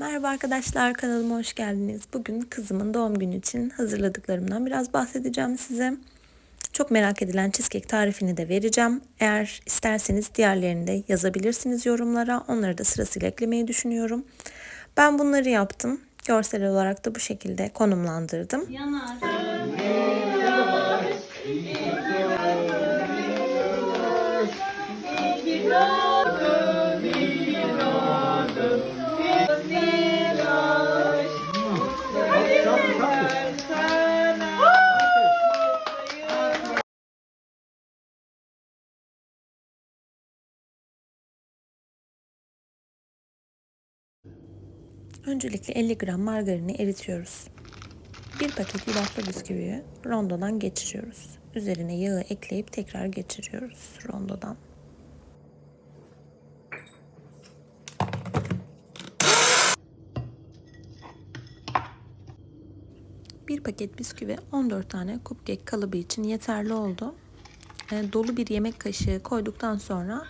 Merhaba arkadaşlar kanalıma hoş geldiniz. Bugün kızımın doğum günü için hazırladıklarımdan biraz bahsedeceğim size. Çok merak edilen cheesecake tarifini de vereceğim. Eğer isterseniz diğerlerini de yazabilirsiniz yorumlara. Onları da sırasıyla eklemeyi düşünüyorum. Ben bunları yaptım. Görsel olarak da bu şekilde konumlandırdım. Yanar. Öncelikle 50 gram margarini eritiyoruz. Bir paket yulaflı bisküviyi rondodan geçiriyoruz. Üzerine yağı ekleyip tekrar geçiriyoruz rondodan. Bir paket bisküvi 14 tane cupcake kalıbı için yeterli oldu. E, dolu bir yemek kaşığı koyduktan sonra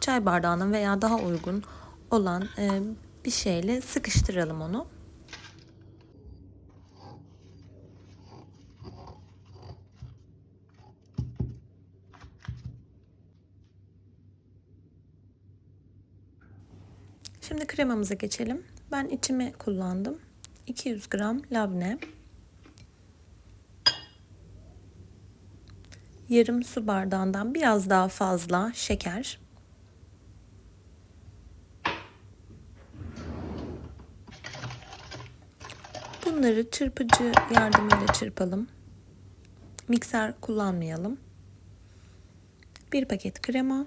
çay bardağının veya daha uygun olan e, bir şeyle sıkıştıralım onu. Şimdi kremamıza geçelim. Ben içimi kullandım. 200 gram labne. Yarım su bardağından biraz daha fazla şeker. Bunları çırpıcı yardımıyla çırpalım. Mikser kullanmayalım. Bir paket krema.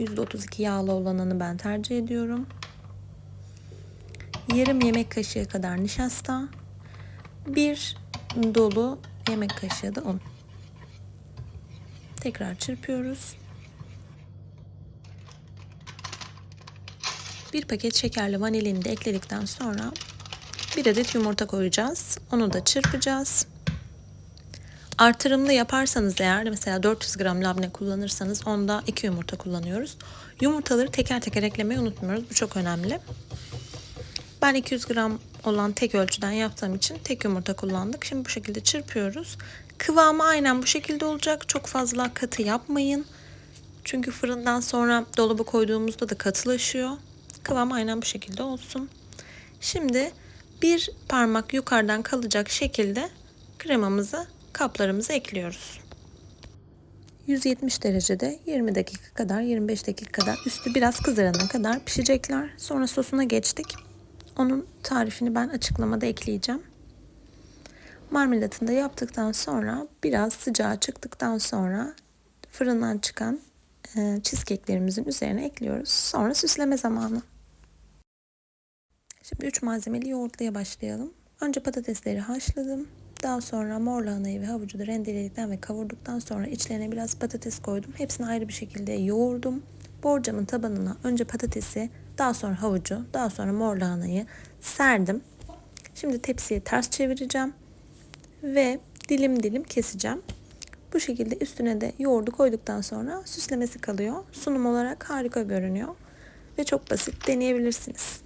%32 yağlı olanını ben tercih ediyorum. Yarım yemek kaşığı kadar nişasta. Bir dolu yemek kaşığı da un. Tekrar çırpıyoruz. Bir paket şekerli vanilini de ekledikten sonra bir adet yumurta koyacağız. Onu da çırpacağız. Artırımlı yaparsanız eğer mesela 400 gram labne kullanırsanız onda 2 yumurta kullanıyoruz. Yumurtaları teker teker eklemeyi unutmuyoruz. Bu çok önemli. Ben 200 gram olan tek ölçüden yaptığım için tek yumurta kullandık. Şimdi bu şekilde çırpıyoruz. Kıvamı aynen bu şekilde olacak. Çok fazla katı yapmayın. Çünkü fırından sonra dolaba koyduğumuzda da katılaşıyor. Kıvam aynen bu şekilde olsun. Şimdi bir parmak yukarıdan kalacak şekilde kremamızı kaplarımıza ekliyoruz. 170 derecede 20 dakika kadar 25 dakika kadar üstü biraz kızarana kadar pişecekler. Sonra sosuna geçtik. Onun tarifini ben açıklamada ekleyeceğim. Marmelatını da yaptıktan sonra biraz sıcağı çıktıktan sonra fırından çıkan e, cheesecake'lerimizin üzerine ekliyoruz. Sonra süsleme zamanı. Şimdi 3 malzemeli yoğurtluya başlayalım. Önce patatesleri haşladım. Daha sonra mor lahanayı ve havucu da rendeledikten ve kavurduktan sonra içlerine biraz patates koydum. Hepsini ayrı bir şekilde yoğurdum. Borcamın tabanına önce patatesi, daha sonra havucu, daha sonra mor lahanayı serdim. Şimdi tepsiye ters çevireceğim ve dilim dilim keseceğim. Bu şekilde üstüne de yoğurdu koyduktan sonra süslemesi kalıyor. Sunum olarak harika görünüyor ve çok basit deneyebilirsiniz.